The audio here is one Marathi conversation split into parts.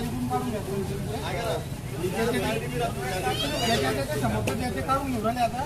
खालीतून काढून घ्या. काढून घेऊन राहिले आता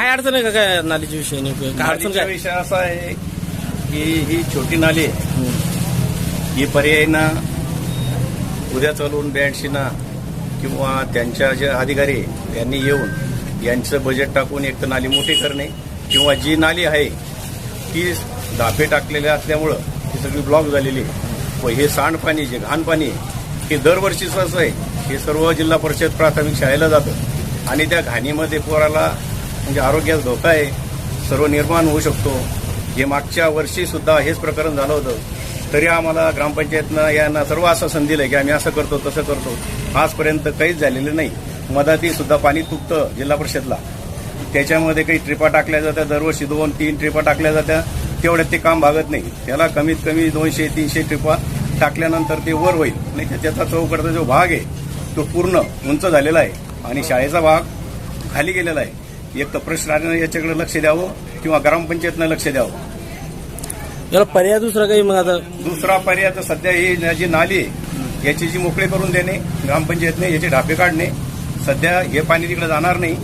काय अडचण आहे का काय नालीच्या विषयी नेमकं? काय अडचण नालीचा काय विषय असा आहे की ही छोटी नाली आहे ही पर्याय ना उद्या चालून ब्याऐंशीना किंवा त्यांच्या जे अधिकारी आहे, त्यांनी येऊन यांचं बजेट टाकून एक तर नाली मोठी करणे किंवा जी नाली आहे ती धापे टाकलेले असल्यामुळं ती सगळी ब्लॉक झालेली आहे. व हे सांडपाणी जे घाण पाणी आहे हे दरवर्षीचं असं आहे हे सर्व जिल्हा परिषद प्राथमिक शाळेला जातं आणि त्या घाणीमध्ये पोराला म्हणजे आरोग्यास धोका आहे सर्व निर्माण होऊ शकतो. हे मागच्या वर्षीसुद्धा हेच प्रकरण झालं होतं. तरी आम्हाला ग्रामपंचायतनं यांना सर्व आश्वासन दिलं की आम्ही असं करतो तसं करतो. आजपर्यंत काहीच झालेलं नाही. मधातीसुद्धा पाणी तुटतं जिल्हा परिषदला. त्याच्यामध्ये काही ट्रिपा टाकल्या जात्या दरवर्षी दोन तीन ट्रिपा टाकल्या जात्या. तेवढ्यात ते काम भागत नाही. त्याला कमीत कमी दोनशे तीनशे ट्रिपा टाकल्यानंतर ते वर होईल. नाही तर त्याचा चौकडचा जो भाग आहे तो पूर्ण उंच झालेला आहे. आणि शाळेचा भाग खाली गेलेला आहे. एक तर प्रशासनानं याच्याकडे लक्ष द्यावं किंवा ग्रामपंचायतनं लक्ष द्यावं. याला पर्याय दुसरा काही मग आता? दुसरा पर्याय तर सध्या ही जी नाली आहे याची जी मोकळे करून देणे ग्रामपंचायतने याचे ढापे काढणे सध्या हे पाणी तिकडे जाणार नाही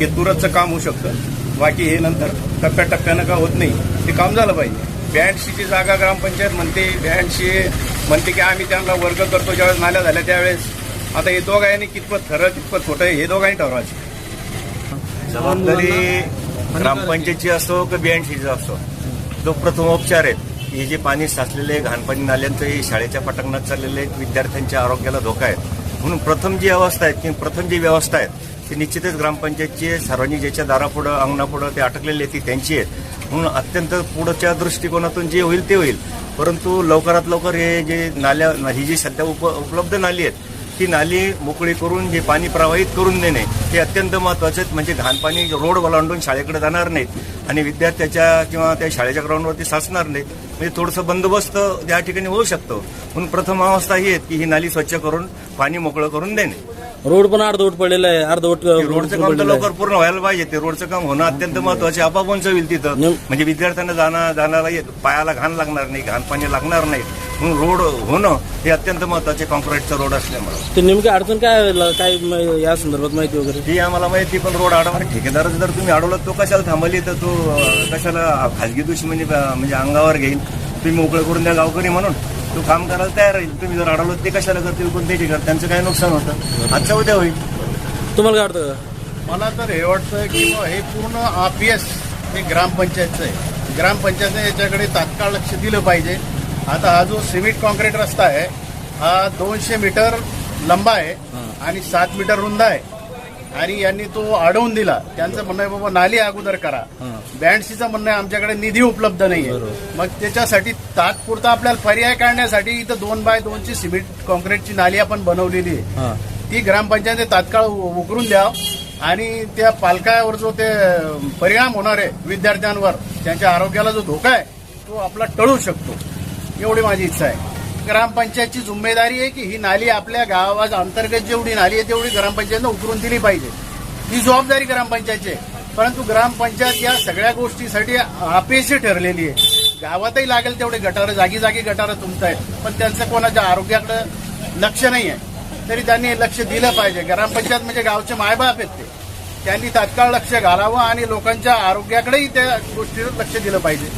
हे तुरतचं काम होऊ शकतं. बाकी हे नंतर टप्प्याटप्प्यानं का होत नाही ते काम झालं पाहिजे. ब्याऐंशीची जागा ग्रामपंचायत म्हणते ब्याऐंशी म्हणते की आम्ही त्यांना वर्ग करतो ज्यावेळेस नाल्या झाल्या त्यावेळेस. आता हे दोघांनी कितपत खरं कितपत खोटं हे दोघांनी ठरवायचं. जबाबदारी ग्रामपंचायतची असो की ब्याऐंशीची असो जो प्रथमोपचार आहे हे जे पाणी साचलेले घाणपाणी नाल्यांचं हे शाळेच्या पटांगणात चाललेले आहेत, विद्यार्थ्यांच्या आरोग्याला धोका आहे. म्हणून प्रथम जी अवस्था आहे किंवा प्रथम जी व्यवस्था आहे ती निश्चितच ग्रामपंचायतची सर्वांनी ज्याच्या दारापुढं अंगणापुढं ते अटकलेले आहेत ती त्यांची आहेत म्हणून अत्यंत पुढच्या दृष्टिकोनातून जे होईल ते होईल. परंतु लवकरात लवकर हे जे नाल्या ही जी सध्या उप उपलब्ध नाली आहेत ती नाली मोकळी करून जे पाणी प्रवाहित करून देणे हे अत्यंत महत्त्वाचे आहे. म्हणजे घाण पाणी रोड ओलांडून शाळेकडे जाणार नाहीत आणि विद्यार्थ्याच्या किंवा त्या शाळेच्या ग्राउंडवरती साचणार नाहीत. म्हणजे थोडंसं बंदोबस्त त्या ठिकाणी होऊ शकतो. म्हणून प्रथम अवस्था ही आहे की ही नाली स्वच्छ करून पाणी मोकळं करून देणे. रोड पण अर्धवट पडलेला आहे. अर्धवट रोडचं काम तर. लवकर पूर्ण व्हायला पाहिजे. ते रोडचं काम होणं अत्यंत महत्त्वाचे आपाप उंच होईल तिथं. म्हणजे विद्यार्थ्यांना जाणं जाणारा येत- पायाला घाण लागणार नाही. घाण पाणी लागणार नाही. म्हणून रोड होणं हे अत्यंत महत्त्वाचे कॉन्क्रीटचा रोड असल्यामुळे. ते नेमकी अडचण काय? काय म- या संदर्भात माहिती वगैरे? ही आम्हाला माहिती पण रोड अडवणार ठेकेदार जर तुम्ही अडवलं तो कशाला थांबली? तर तो अं, कशाला खाजगी दुश्मनी अं, म्हणजे अंगावर घेईल? तुम्ही मोकळं करून द्या गावकरी म्हणून. तो काम करायला तयार राहील. तुम्ही जर अडवलं ते कशाला करतील? कोणते ठिकाण त्यांचं काय नुकसान होतं? आजच्या उद्या होईल. तुम्हाला काय वाटतं का? मला तर हे वाटतं की बुवा हे पूर्ण आरपीएस हे ग्रामपंचायतचं आहे. ग्रामपंचायतने याच्याकडे तात्काळ लक्ष दिलं पाहिजे. आता हा जो सिमेंट कॉन्क्रीट रस्ता आहे हा दोनशे मीटर लंबा आहे आणि सात मीटर रुंद आहे. आणि यांनी तो अडवून दिला. त्यांचं म्हणणं आहे बाबा नाली अगोदर करा. ब्याऐंशीचं म्हणणं आहे आमच्याकडे निधी उपलब्ध नाहीये. मग त्याच्यासाठी तात्पुरता आपल्याला पर्याय काढण्यासाठी इथं दोन बाय दोनची सिमेंट कॉन्क्रीटची नाली आपण बनवलेली आहे. ती ग्रामपंचायतीने तात्काळ उकरून द्या आणि त्या पालकावर जो ते परिणाम होणार आहे विद्यार्थ्यांवर त्यांच्या आरोग्याला जो धोका आहे तो आपला टळू शकतो. एवढी माझी इच्छा आहे. ग्रामपंचायतची जिम्मेदारी आहे की ही नाली आपल्या गावाच्या अंतर्गत जेवढी नाली आहे तेवढी ग्रामपंचायतनं उकरून दिली पाहिजे. ही जबाबदारी ग्रामपंचायतची आहे. परंतु ग्रामपंचायत या सगळ्या गोष्टीसाठी अपयशी ठरलेली आहे. गावातही लागेल तेवढे गटारं जागी जागी गटारं तुमत आहेत पण त्यांचं कोणाच्या आरोग्याकडे लक्ष नाही आहे तरी त्यांनी लक्ष दिलं पाहिजे. ग्रामपंचायत म्हणजे गावचे मायबाप आहेत ते. त्यांनी तात्काळ लक्ष घालावं आणि लोकांच्या आरोग्याकडेही त्या गोष्टीवर लक्ष दिलं पाहिजे.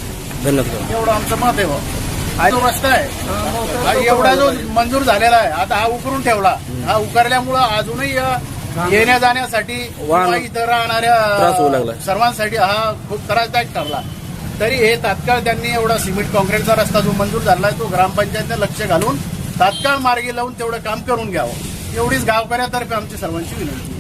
धन्यवाद. एवढं आमचं मत आहे जो रस्ता आहे. हा एवढा जो मंजूर झालेला आहे आता हा उकरून ठेवला. हा उकरल्यामुळं अजूनही येण्या जाण्यासाठी किंवा इथं. राहणाऱ्या सर्वांसाठी हा खूप त्रासदायक ठरला. तरी हे तात्काळ त्यांनी एवढा सिमेंट कॉन्क्रीटचा रस्ता जो मंजूर झालाय तो ग्रामपंचायतने लक्ष घालून तात्काळ मार्गी लावून तेवढं काम करून घ्यावं. एवढीच गावकऱ्यातर्फे आमची सर्वांची विनंती.